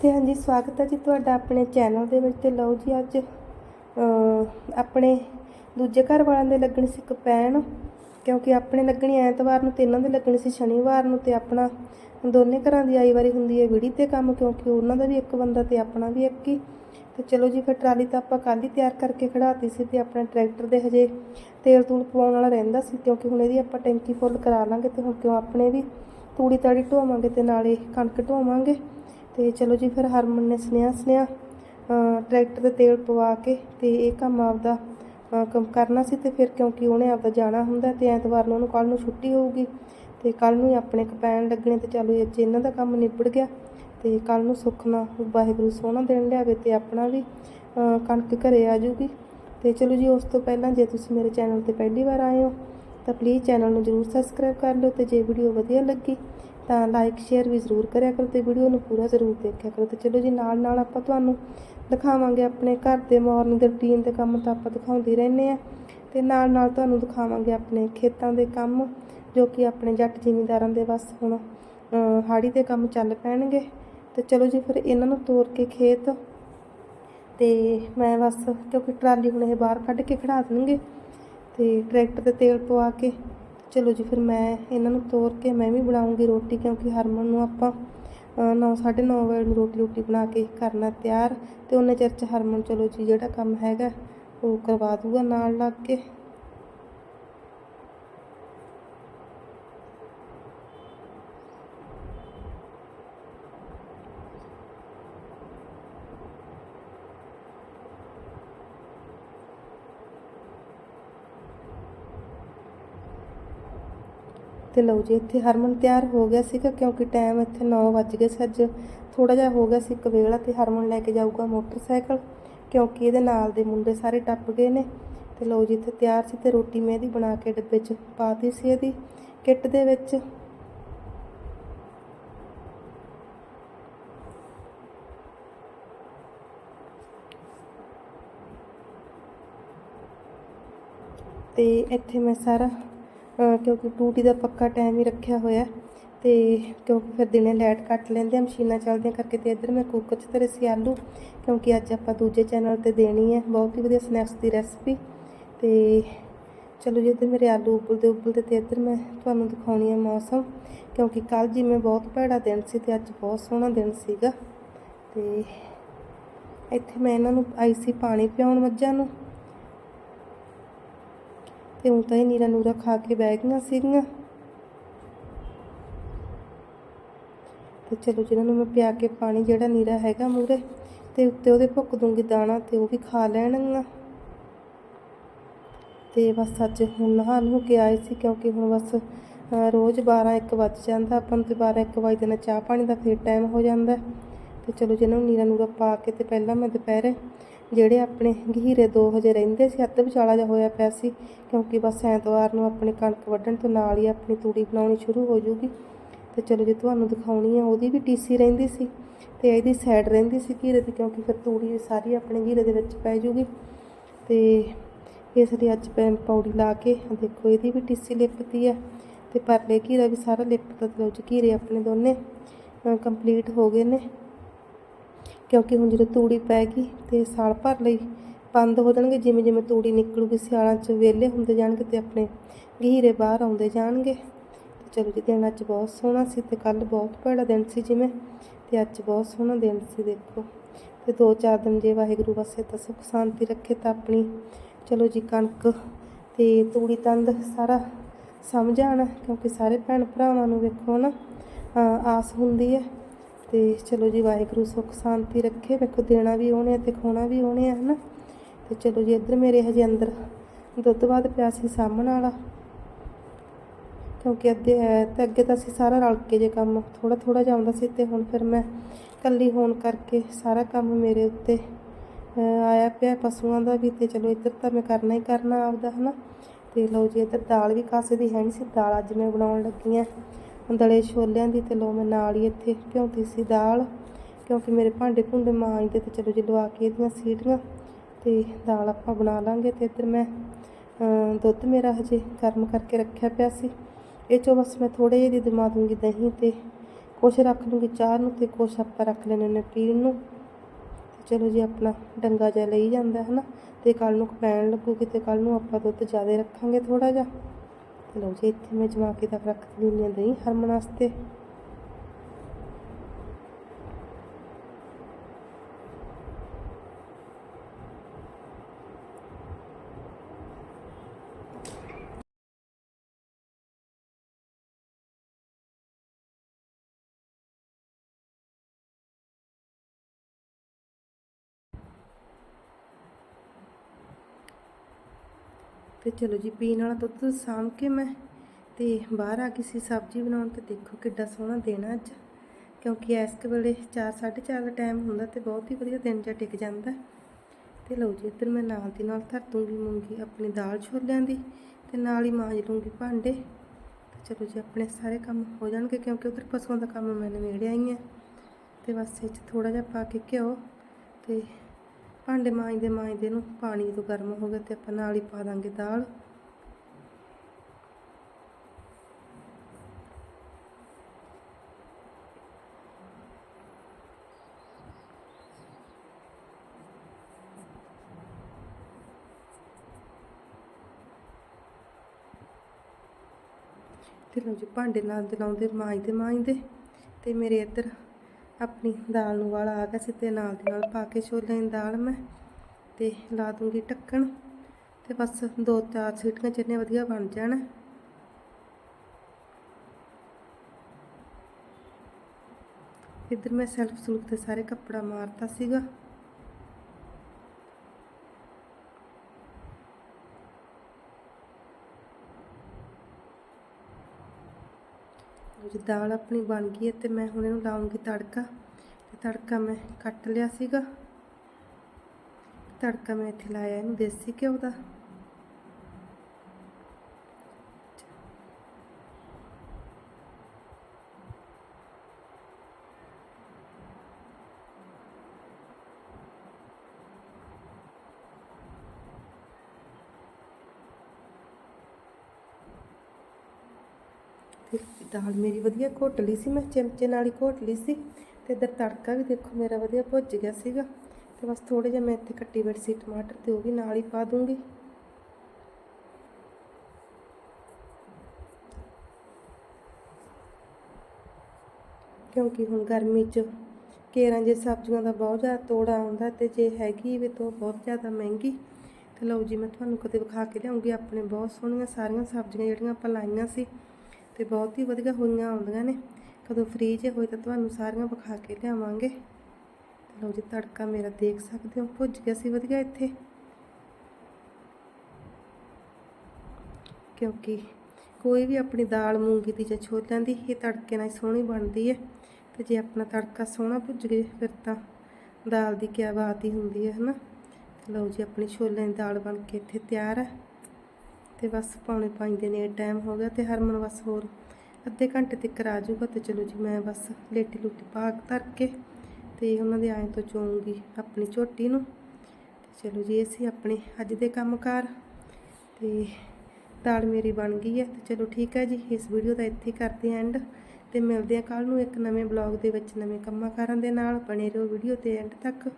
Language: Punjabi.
ਤੇ ਹਾਂਜੀ, ਸਵਾਗਤ ਹੈ ਜੀ ਤੁਹਾਡਾ ਆਪਣੇ ਚੈਨਲ ਦੇ ਵਿੱਚ ਤੇ ਲਓ ਜੀ ਅੱਜ ਆਪਣੇ ਦੂਜੇ ਘਰ ਵਾਲਿਆਂ ਦੇ ਲੱਗਣੀ ਸੀ ਕਪੈਨ ਕਿਉਂਕਿ ਆਪਣੇ ਲੱਗਣੀ ਐਤਵਾਰ ਨੂੰ ਤੇ ਇਹਨਾਂ ਦੇ ਲੱਗਣੀ ਸੀ ਸ਼ਨੀਵਾਰ ਨੂੰ ਤੇ ਆਪਣਾ ਦੋਨੇ ਘਰਾਂ ਦੀ ਆਈ ਵਾਰੀ ਹੁੰਦੀ ਹੈ ਵਿੜੀ ਤੇ ਕੰਮ, ਕਿਉਂਕਿ ਉਹਨਾਂ ਦਾ ਵੀ ਇੱਕ ਬੰਦਾ ਤੇ ਆਪਣਾ ਵੀ ਇੱਕ ਹੀ। ਤੇ ਚਲੋ ਜੀ, ਫਿਰ ਟਰਾਲੀ ਤਾਂ ਆਪਾਂ ਕੱਲ੍ਹ ਹੀ ਤਿਆਰ ਕਰਕੇ ਖੜਾਤੀ ਸੀ ਤੇ ਆਪਣਾ ਟਰੈਕਟਰ ਦੇ ਹਜੇ ਤੇਲ ਤੂਲ ਪਵਾਉਣ ਵਾਲਾ ਰਹਿੰਦਾ ਸੀ, ਕਿਉਂਕਿ ਹੁਣ ਇਹਦੀ ਆਪਾਂ ਟੈਂਕੀ ਫੁੱਲ ਕਰਾ ਲਾਂਗੇ ਤੇ ਹੁਣ ਕਿਉਂ ਆਪਣੇ ਵੀ ਤੂੜੀ ਤਾੜੀ ਢੋਵਾਂਗੇ ਤੇ ਨਾਲੇ ਕਣਕ ਢੋਵਾਂਗੇ। ਤੇ ਚਲੋ ਜੀ ਫਿਰ ਹਰਮਨ ਨੇ ਸੁਨੇਹਾ ਸੁਨੇਹਾ ਟਰੈਕਟਰ ਤੇ ਤੇਲ ਪਵਾ ਕੇ ਤੇ ਇਹ ਕੰਮ ਆਪਦਾ ਕੰਮ ਕਰਨਾ ਸੀ ਤੇ ਫਿਰ ਕਿਉਂਕਿ ਉਹਨੇ ਆਪਦਾ ਜਾਣਾ ਹੁੰਦਾ ਤੇ ਐਤਵਾਰ ਨੂੰ ਉਹਨੂੰ ਕੱਲ ਨੂੰ ਛੁੱਟੀ ਹੋਊਗੀ ਤੇ ਕੱਲ ਨੂੰ ਹੀ ਆਪਣੇ ਕਪੈਣ ਲੱਗਣੇ ਤੇ ਚਲੋ ਅੱਜ ਇਹਨਾਂ ਦਾ ਕੰਮ ਨਿਬੜ ਗਿਆ ਤੇ ਕੱਲ ਨੂੰ ਸੁੱਖ ਨਾਲ ਵਾਹਿਗੁਰੂ ਸੋਹਣਾ ਦਿਨ ਲਿਆਵੇ ਤੇ ਆਪਣਾ ਵੀ ਕਣਕ ਘਰੇ ਆ ਜੂਗੀ ਤੇ ਚਲੋ ਜੀ ਉਸ ਤੋਂ ਪਹਿਲਾਂ ਜੇ ਤੁਸੀਂ ਮੇਰੇ ਚੈਨਲ ਤੇ ਪਹਿਲੀ ਵਾਰ ਆਏ ਹੋ ਤਾਂ ਪਲੀਜ਼ ਚੈਨਲ ਨੂੰ ਜਰੂਰ ਸਬਸਕ੍ਰਾਈਬ ਕਰ ਲਿਓ ਤੇ ਜੇ ਵੀਡੀਓ ਵਧੀਆ ਲੱਗੀ ਤਾਂ ਲਾਈਕ ਸ਼ੇਅਰ ਵੀ ਜ਼ਰੂਰ ਕਰਿਆ ਕਰੋ ਤੇ ਵੀਡੀਓ ਨੂੰ ਪੂਰਾ ਜ਼ਰੂਰ ਦੇਖਿਆ ਕਰੋ ਤੇ ਚਲੋ ਜੀ ਨਾਲ ਨਾਲ ਆਪਾਂ ਤੁਹਾਨੂੰ ਦਿਖਾਵਾਂਗੇ ਆਪਣੇ ਘਰ ਦੇ ਮਾਰਨਿੰਗ ਦੇ ਰੂਟੀਨ ਦੇ ਕੰਮ ਤਾਂ ਆਪਾਂ ਦਿਖਾਉਂਦੇ ਰਹਿੰਦੇ ਆ ਤੇ ਨਾਲ ਨਾਲ ਤੁਹਾਨੂੰ ਦਿਖਾਵਾਂਗੇ ਆਪਣੇ ਖੇਤਾਂ ਦੇ ਕੰਮ ਜੋ ਕਿ ਆਪਣੇ ਜੱਟ ਜ਼ਿਮੀਂਦਾਰਾਂ ਦੇ ਬਸ ਹੁਣ ਹਾੜੀ ਦੇ ਕੰਮ ਚੱਲ ਪੈਣਗੇ। ਤੇ ਚਲੋ ਜੀ, ਫਿਰ ਇਹਨਾਂ ਨੂੰ ਤੋੜ ਕੇ ਖੇਤ ਤੇ ਮੈਂ ਬਸ ਕਿਉਂਕਿ ਟਰਾਲੀ ਹੁਣ ਇਹ ਬਾਹਰ ਕੱਢ ਕੇ ਖੜਾ ਦੇਣਗੇ ਤੇ ਟਰੈਕਟਰ ਤੇ ਤੇਲ ਪਵਾ ਕੇ ਚਲੋ ਜੀ, ਫਿਰ ਮੈਂ ਇਹਨਾਂ ਨੂੰ ਤੋਰ ਕੇ ਮੈਂ ਵੀ ਬਣਾਉਂਗੀ ਰੋਟੀ, ਕਿਉਂਕਿ ਹਰਮਨ ਨੂੰ ਆਪਾਂ 9 9:30 ਵਜੇ ਨੂੰ ਰੋਟੀ ਰੋਟੀ ਬਣਾ ਕੇ ਕਰਨਾ ਤਿਆਰ, ਤੇ ਉਹਨੇ ਚਿਰ ਚ ਹਰਮਨ, ਚਲੋ ਜੀ, ਜਿਹੜਾ ਕੰਮ ਹੈਗਾ, ਉਹ ਕਰਵਾ ਦੂਗਾ ਨਾਲ ਲੱਗ ਕੇ। ਤੇ ਲਓ ਜੀ, ਇੱਥੇ ਹਰਮਨ ਤਿਆਰ ਹੋ ਗਿਆ ਸੀਗਾ ਕਿਉਂਕਿ ਟਾਈਮ ਇੱਥੇ 9 ਵੱਜ ਗਏ ਸੀ ਅੱਜ। ਥੋੜਾ ਜਿਹਾ ਹੋ ਗਿਆ ਸੀ ਇੱਕ ਵੇਲਾ ਤੇ ਹਰਮਨ ਲੈ ਕੇ ਜਾਊਗਾ ਮੋਟਰਸਾਈਕਲ ਕਿਉਂਕਿ ਇਹਦੇ ਨਾਲ ਦੇ ਮੁੰਡੇ ਸਾਰੇ ਟੱਪ ਗਏ ਨੇ। ਤੇ ਲਓ ਜੀ, ਇੱਥੇ ਤਿਆਰ ਸੀ ਤੇ ਰੋਟੀ ਮੈਂ ਇਹਦੀ ਬਣਾ ਕੇ ਡੱਬੇ 'ਚ ਪਾਤੀ ਸੀ ਇਹਦੀ। ਕਿੱਟ ਦੇ ਵਿੱਚ ਤੇ ਇੱਥੇ ਮੈਂ ਸਾਰਾ ਕਿਉਂਕਿ ਟੂਟੀ ਦਾ ਪੱਕਾ ਟਾਈਮ ਹੀ ਰੱਖਿਆ ਹੋਇਆ ਤੇ ਕਿਉਂਕਿ ਫਿਰ ਦਿਨੇ ਲਾਈਟ ਕੱਟ ਲੈਂਦੇ ਆ ਮਸ਼ੀਨਾਂ ਚੱਲਦੀਆਂ ਕਰਕੇ ਤੇ ਇੱਧਰ ਮੈਂ ਕੁੱਕਰ 'ਚ ਧਰੇ ਸੀ ਆਲੂ, ਕਿਉਂਕਿ ਅੱਜ ਆਪਾਂ ਦੂਜੇ ਚੈਨਲ ਤੇ ਦੇਣੀ ਹੈ, ਬਹੁਤ ਹੀ ਵਧੀਆ ਸਨੈਕਸ ਦੀ ਰੈਸਪੀ ਤੇ ਚਲੋ ਜੀ ਇੱਧਰ ਮੇਰੇ ਆਲੂ ਉਬਲਦੇ ਉਬਲਦੇ ਤੇ ਇੱਧਰ ਮੈਂ ਤੁਹਾਨੂੰ ਦਿਖਾਉਣੀ ਹੈ ਮੌਸਮ, ਕਿਉਂਕਿ ਕੱਲ ਜਿਵੇਂ ਬਹੁਤ ਭੈੜਾ ਦਿਨ ਸੀ ਤੇ ਅੱਜ ਬਹੁਤ ਸੋਹਣਾ ਦਿਨ ਸੀਗਾ ਤੇ ਇੱਥੇ ਮੈਂ ਇਹਨਾਂ ਨੂੰ ਆਈ ਸੀ ਪਾਣੀ ਪਿਆਉਣ ਮੱਝਾਂ ਨੂੰ ਤੇ ਹੁਣ ਤਾਂ ਇਹ ਨੀਰਾ ਨੂਰਾ ਖਾ ਕੇ ਬਹਿ ਗਈਆਂ ਸੀਗੀਆਂ ਤੇ ਚਲੋ ਜਿਹਨਾਂ ਨੂੰ ਮੈਂ ਪਿਆ ਕੇ ਪਾਣੀ ਜਿਹੜਾ ਨੀਰਾ ਹੈਗਾ ਮੂਰੇ ਤੇ ਉੱਤੇ ਉਹਦੇ ਭੁੱਕ ਦੂੰਗੀ ਦਾਣਾ ਤੇ ਉਹ ਵੀ ਖਾ ਲੈਣਗੀਆਂ ਤੇ ਬਸ ਅੱਜ ਹੁਣ ਨਹਾ ਨੂੰ ਕੇ ਆਏ ਸੀ ਕਿਉਂਕਿ ਹੁਣ ਬਸ ਰੋਜ਼ 12 1 ਵੱਜ ਜਾਂਦਾ, ਆਪਾਂ ਨੂੰ ਤੇ 12 1 ਵਜੇ ਨਾਲ ਚਾਹ ਪਾਣੀ ਦਾ ਫੇਰ ਟਾਈਮ ਹੋ ਜਾਂਦਾ ਹੈ। ਤੇ ਚਲੋ ਜਿਹਨਾਂ ਨੂੰ ਨੀਰਾ ਨੂਰਾ ਪਾ ਕੇ ਤੇ ਪਹਿਲਾਂ ਮੈਂ ਦੁਪਹਿਰੇ ਜਿਹੜੇ ਆਪਣੇ ਗਹੀਰੇ ਦੋ ਹਜੇ ਰਹਿੰਦੇ ਸੀ, ਅੱਧ ਵਿਚਾਲਾ ਜਿਹਾ ਹੋਇਆ ਪਿਆ ਸੀ, ਕਿਉਂਕਿ ਬਸ ਐਤਵਾਰ ਨੂੰ ਆਪਣੀ ਕਣਕ ਵੱਢਣ ਤੋਂ ਨਾਲ ਹੀ ਆਪਣੀ ਤੂੜੀ ਬਣਾਉਣੀ ਸ਼ੁਰੂ ਹੋ ਜੂਗੀ। ਤੇ ਚਲੋ ਜੇ, ਤੁਹਾਨੂੰ ਦਿਖਾਉਣੀ ਆ, ਉਹਦੀ ਵੀ ਟੀਸੀ ਰਹਿੰਦੀ ਸੀ ਤੇ ਇਹਦੀ ਸਾਈਡ ਰਹਿੰਦੀ ਸੀ ਘੀਰੇ ਦੀ, ਕਿਉਂਕਿ ਫਿਰ ਤੂੜੀ ਸਾਰੀ ਆਪਣੇ ਘੀਰੇ ਦੇ ਵਿੱਚ ਪੈ ਜੂਗੀ। ਤੇ ਇਸ ਲਈ ਅੱਜ ਮੈਂ ਪੌੜੀ ਲਾ ਕੇ ਦੇਖੋ, ਇਹਦੀ ਵੀ ਟੀਸੀ ਲਿਪਤੀ ਆ। ਤੇ ਪਰਲੇ ਘੀਰਾ ਵੀ ਸਾਰਾ ਲਿਪਤਾ ਤੇ ਲਓ ਜੀ, ਘੀਰੇ ਆਪਣੇ ਦੋਨੇ ਕੰਪਲੀਟ ਹੋ ਗਏ ਨੇ। ਕਿਉਂਕਿ ਹੁਣ ਜਦੋਂ ਤੂੜੀ ਪੈ ਗਈ ਤੇ ਸਾਲ ਭਰ ਲਈ ਬੰਦ ਹੋ ਜਾਣਗੇ, ਜਿਵੇਂ ਜਿਵੇਂ ਤੂੜੀ ਨਿਕਲੂਗੀ, ਸਿਆਲਾਂ 'ਚ ਵਿਹਲੇ ਹੁੰਦੇ ਜਾਣਗੇ ਤੇ ਆਪਣੇ ਗਹੀਰੇ ਬਾਹਰ ਆਉਂਦੇ ਜਾਣਗੇ। ਤੇ ਚਲੋ ਜੀ, ਦਿਨ ਅੱਜ ਬਹੁਤ ਸੋਹਣਾ ਸੀ ਤੇ ਕੱਲ ਬਹੁਤ ਭੈੜਾ ਦਿਨ ਸੀ ਜਿਵੇਂ, ਤੇ ਅੱਜ ਬਹੁਤ ਸੋਹਣਾ ਦਿਨ ਸੀ ਦੇਖੋ। ਤੇ ਦੋ ਚਾਰ ਦਿਨ ਜੇ ਵਾਹਿਗੁਰੂ ਵਾਸਤੇ ਤਾਂ ਸੁੱਖ ਸ਼ਾਂਤੀ ਰੱਖੇ ਤਾਂ ਆਪਣੀ, ਚਲੋ ਜੀ, ਕਣਕ ਤੇ ਤੂੜੀ ਤੰਦ ਸਾਰਾ ਸਮਝ ਸਮਝਾਣ ਕਿਉਂਕਿ ਸਾਰੇ ਭੈਣ ਭਰਾਵਾਂ ਨੂੰ ਵੇਖੋ ਨਾ ਆਸ ਹੁੰਦੀ ਹੈ। ਤੇ ਚਲੋ ਜੀ ਵਾਹਿਗੁਰੂ ਸੁੱਖ ਸ਼ਾਂਤੀ ਰੱਖੇ, ਵੇਖੋ ਦੇਣਾ ਵੀ ਉਹਨੇ ਆ ਤੇ ਖੋਣਾ ਵੀ ਉਹਨੇ ਆ ਨਾ। ਤੇ ਚਲੋ ਜੀ ਇੱਧਰ ਮੇਰੇ ਹਜੇ ਅੰਦਰ ਦੁੱਧ ਬਾਅਦ ਪਿਆ ਸੀ ਸਾਹਮਣ ਵਾਲਾ। ਕਿਉਂਕਿ ਅੱਧੇ ਹੈ ਤੇ ਅੱਗੇ ਤਾਂ ਅਸੀਂ ਸਾਰਾ ਰਲ ਕੇ ਜੇ ਕੰਮ ਥੋੜਾ ਥੋੜਾ ਆਉਂਦਾ ਸੀ ਤੇ ਹੁਣ ਫਿਰ ਮੈਂ ਇਕੱਲੀ ਹੋਣ ਕਰਕੇ ਸਾਰਾ ਕੰਮ ਮੇਰੇ ਉੱਤੇ ਆਇਆ ਪਿਆ ਪਸ਼ੂਆਂ ਦਾ ਵੀ ਤੇ ਚਲੋ ਇੱਧਰ ਤਾਂ ਮੈਂ ਕਰਨਾ ਹੀ ਕਰਨਾ ਆਪਦਾ, ਹਨਾ। ਤੇ ਲਓ ਜੀ ਇੱਧਰ ਦਾਲ ਵੀ ਕਾਸੇ ਦੀ ਹੈ ਨਹੀਂ ਸੀ। ਦਾਲ ਅੱਜ ਮੈਂ ਬਣਾਉਣ ਲੱਗੀ ਆ ਦਲੇ ਛੋਲਿਆਂ ਦੀ ਤੇ ਲੋ ਮੈਂ ਨਾਲ ਹੀ ਇੱਥੇ ਭਿਉਂਦੀ ਸੀ ਦਾਲ, ਕਿਉਂਕਿ ਮੇਰੇ ਭਾਂਡੇ ਭੁੰਡੇ ਮਾਂਜਦੇ ਤੇ ਚਲੋ ਜੀ ਲਵਾ ਕੇ ਇਹਦੀਆਂ ਸੀਟੀਆਂ ਤੇ ਦਾਲ ਆਪਾਂ ਬਣਾ ਲਾਂਗੇ ਤੇ ਇੱਧਰ ਮੈਂ ਦੁੱਧ ਮੇਰਾ ਹਜੇ ਗਰਮ ਕਰਕੇ ਰੱਖਿਆ ਪਿਆ ਸੀ। ਇਹ ਚੋਂ ਬਸ ਮੈਂ ਥੋੜੇ ਜਿਹੇ ਦੀ ਦਮਾ ਦੂੰਗੀ ਦਹੀਂ ਤੇ ਕੁਛ ਰੱਖ ਲੂੰਗੀ, ਚਾਹ ਨੂੰ ਤੇ ਕੁਛ ਆਪਾਂ ਰੱਖ ਲੈਣੇ ਨੇ ਪੀਣ ਨੂੰ। ਤੇ ਚਲੋ ਜੀ ਆਪਣਾ ਡੰਗਾ ਜਿਹਾ ਲਈ ਜਾਂਦਾ ਹੈ ਨਾ ਤੇ ਕੱਲ ਨੂੰ ਪੈਣ ਲੱਗੂਗੀ ਤੇ ਕੱਲ ਨੂੰ ਆਪਾਂ ਦੁੱਧ ਜ਼ਿਆਦਾ ਰੱਖਾਂਗੇ ਥੋੜਾ ਜਿਹਾ। ਲਓ ਜੀ ਇੱਥੇ ਮੈਂ ਜਮਾ ਕੇ ਤੱਕ ਰੱਖ ਦਿੰਦੀ ਹਾਂ ਦਹੀਂ ਹਰਮਨ ਵਾਸਤੇ। ਤੇ ਚਲੋ ਜੀ, ਪੀਣ ਵਾਲਾ ਦੁੱਧ ਸਾਂਭ ਕੇ ਮੈਂ ਤੇ ਬਾਹਰ ਆ ਕੇ ਸੀ ਸਬਜ਼ੀ ਬਣਾਉਣ ਤੇ ਦੇਖੋ ਕਿੱਡਾ ਸੋਹਣਾ ਦਿਨ ਆ ਅੱਜ। ਕਿਉਂਕਿ ਇਸ ਕੁ ਵੇਲੇ 4:30 ਦਾ ਟਾਈਮ ਹੁੰਦਾ ਤੇ ਬਹੁਤ ਹੀ ਵਧੀਆ ਦਿਨ ਜਿਹਾ ਟਿਕ ਜਾਂਦਾ। ਤੇ ਲਓ ਜੀ, ਇੱਧਰ ਮੈਂ ਨਾਲ ਦੀ ਨਾਲ ਧਰ ਦੂੰਗੀ ਮੂੰਗੀ ਆਪਣੀ ਦਾਲ ਛੋਲਿਆਂ ਦੀ ਤੇ ਨਾਲ ਹੀ ਮਾਂਜ ਲੂੰਗੀ ਭਾਂਡੇ। ਤੇ ਚਲੋ ਜੀ, ਆਪਣੇ ਸਾਰੇ ਕੰਮ ਹੋ ਜਾਣਗੇ ਕਿਉਂਕਿ ਉਧਰ ਪਸ਼ੂਆਂ ਦਾ ਕੰਮ ਮੈਂ ਨਿਬੇੜਿਆ ਹੀ ਹੈ ਤੇ ਬਸ ਇਹ 'ਚ ਥੋੜਾ ਜਿਹਾ ਪਾ ਕੇ ਘਿਓ ਤੇ ਭਾਂਡੇ ਮਾਂਜਦੇ ਮਾਂਜਦੇ ਨੂੰ ਪਾਣੀ ਜਦੋਂ ਗਰਮ ਹੋ ਗਿਆ ਤੇ ਆਪਾਂ ਨਾਲ ਹੀ ਪਾ ਦਾਂਗੇ ਦਾਲ। ਤੇ ਲਓ ਜੀ, ਭਾਂਡੇ ਨਾਲ ਦਲਾਉਂਦੇ ਮਾਂਜਦੇ ਮਾਂਜਦੇ ਤੇ ਮੇਰੇ ਇੱਧਰ ਆਪਣੀ ਦਾਲ ਨੂੰ ਵਾਲਾ ਆ ਗਿਆ ਸੀ ਤੇ ਨਾਲ ਦੀ ਨਾਲ ਪਾ ਕੇ ਛੋਲਿਆਂ ਦੀ ਦਾਲ ਮੈਂ ਤੇ ਲਾ ਦੂੰਗੀ ਢੱਕਣ ਤੇ ਬਸ ਦੋ ਚਾਰ ਸੀਟੀਆਂ ਜਿੰਨੇ ਵਧੀਆ ਬਣ ਜਾਣ। ਇੱਧਰ ਮੈਂ ਸੈਲਫ ਸਲੂਕ ਤੇ ਸਾਰੇ ਕੱਪੜਾ ਮਾਰਤਾ ਸੀਗਾ ਜੀ ਦਾਲ ਆਪਣੀ ਬਣ ਗਈ ਹੈ ਤੇ ਮੈਂ ਹੁਣ ਇਹਨੂੰ ਲਾਉਂਗੀ ਤੜਕਾ ਤੇ ਤੜਕਾ ਮੈਂ ਕੱਟ ਲਿਆ ਸੀਗਾ। ਤੜਕਾ ਮੈਂ ਇੱਥੇ ਲਾਇਆ ਇਹਨੂੰ ਦੇਸੀ ਘਿਓ ਦਾ। ਤੇ ਦਾਲ ਮੇਰੀ ਵਧੀਆ ਘੋਟ ਲਈ ਸੀ, ਮੈਂ ਚਮਚੇ ਨਾਲ ਹੀ ਘੋਟ ਲਈ ਸੀ ਤੇ ਇਧਰ ਤੜਕਾ ਵੀ ਦੇਖੋ ਮੇਰਾ ਵਧੀਆ ਭੁੱਜ ਗਿਆ ਸੀਗਾ ਤੇ ਬਸ ਥੋੜੇ ਜਿਹਾ ਮੈਂ ਇੱਥੇ ਕੱਟੀ ਬੈਠੀ ਸੀ ਟਮਾਟਰ ਤੇ ਉਹ ਵੀ ਨਾਲ ਹੀ ਪਾ ਦੂੰਗੀ। ਕਿਉਂਕਿ ਹੁਣ ਗਰਮੀ 'ਚ ਕੇਰਾਂ ਜੇ ਸਬਜ਼ੀਆਂ ਦਾ ਬਹੁਤ ਜ਼ਿਆਦਾ ਤੋੜਾ ਆਉਂਦਾ ਤੇ ਜੇ ਹੈਗੀ ਵੀ ਤਾਂ ਬਹੁਤ ਜ਼ਿਆਦਾ ਮਹਿੰਗੀ। ਤੇ ਲਓ ਜੀ ਮੈਂ ਤੁਹਾਨੂੰ ਕਦੇ ਵਿਖਾ ਕੇ ਲਿਆਉਂਗੀ, ਆਪਣੇ ਬਹੁਤ ਸੋਹਣੀਆਂ ਸਾਰੀਆਂ ਸਬਜ਼ੀਆਂ ਜਿਹੜੀਆਂ ਆਪਾਂ ਲਾਈਆਂ ਸੀ। ਤੇ ਬਹੁਤ ਹੀ ਵਧੀਆ ਹੋਈਆਂ, ਆਉਂਦੀਆਂ ਨੇ। ਕਦੋਂ ਫ੍ਰੀ ਜੇ ਹੋਏ ਤਾਂ ਤੁਹਾਨੂੰ ਸਾਰੀਆਂ ਵਿਖਾ ਕੇ ਲਿਆਵਾਂਗੇ। ਤੇ ਲਓ ਜੀ, ਤੜਕਾ ਮੇਰਾ ਦੇਖ ਸਕਦੇ ਹੋ, ਭੁੱਜ ਗਿਆ ਸੀ ਵਧੀਆ ਇੱਥੇ। ਕਿਉਂਕਿ ਕੋਈ ਵੀ ਆਪਣੀ ਦਾਲ ਮੂੰਗੀ ਦੀ ਜਾਂ ਛੋਲਿਆਂ ਦੀ, ਇਹ ਤੜਕੇ ਨਾਲ ਸੋਹਣੀ ਬਣਦੀ ਹੈ। ਤੇ ਜੇ ਆਪਣਾ ਤੜਕਾ ਸੋਹਣਾ ਭੁੱਜ ਗਏ ਫਿਰ ਤਾਂ ਦਾਲ ਦੀ ਕੀ ਬਾਤ ਹੀ ਹੁੰਦੀ ਹੈ, ਹਨਾ। ਲਓ ਜੀ, ਆਪਣੀ ਛੋਲਿਆਂ ਦੀ ਦਾਲ ਬਣ ਕੇ ਇੱਥੇ ਤਿਆਰ ਹੈ। ਤੇ ਬਸ ਪੌਣੇ ਪੰਜ ਦੇ ਨੇੜੇ ਟਾਈਮ ਹੋ ਗਿਆ ਤੇ ਹਰਮਨ ਬਸ ਹੋਰ ਅੱਧੇ ਘੰਟੇ ਤੱਕ ਆ ਜਾਊਗਾ ਤੇ ਚਲੋ ਜੀ ਮੈਂ ਬਸ ਲੇਟੀ ਲੁੱਟੀ ਪਾ ਧਰ ਕੇ ਤੇ ਉਹਨਾਂ ਦੇ ਆਏ ਤੋਂ ਚੋਂਗੀ ਆਪਣੀ ਝੋਟੀ ਨੂੰ। ਤੇ ਚਲੋ ਜੀ, ਇਹ ਸੀ ਆਪਣੇ ਅੱਜ ਦੇ ਕੰਮਕਾਰ ਤੇ ਦਾਲ ਮੇਰੀ ਬਣ ਗਈ ਹੈ ਤੇ ਚਲੋ ਠੀਕ ਹੈ ਜੀ, ਇਸ ਵੀਡੀਓ ਦਾ ਇੱਥੇ ਕਰਦੇ ਐਂਡ ਤੇ ਮਿਲਦੇ ਆ ਕੱਲ ਨੂੰ ਇੱਕ ਨਵੇਂ ਬਲੌਗ ਦੇ ਵਿੱਚ ਨਵੇਂ ਕੰਮਾਂ ਕਾਰਾਂ ਦੇ ਨਾਲ। ਬਣੇ ਰਹੋ ਵੀਡੀਓ ਤੇ ਐਂਡ ਤੱਕ।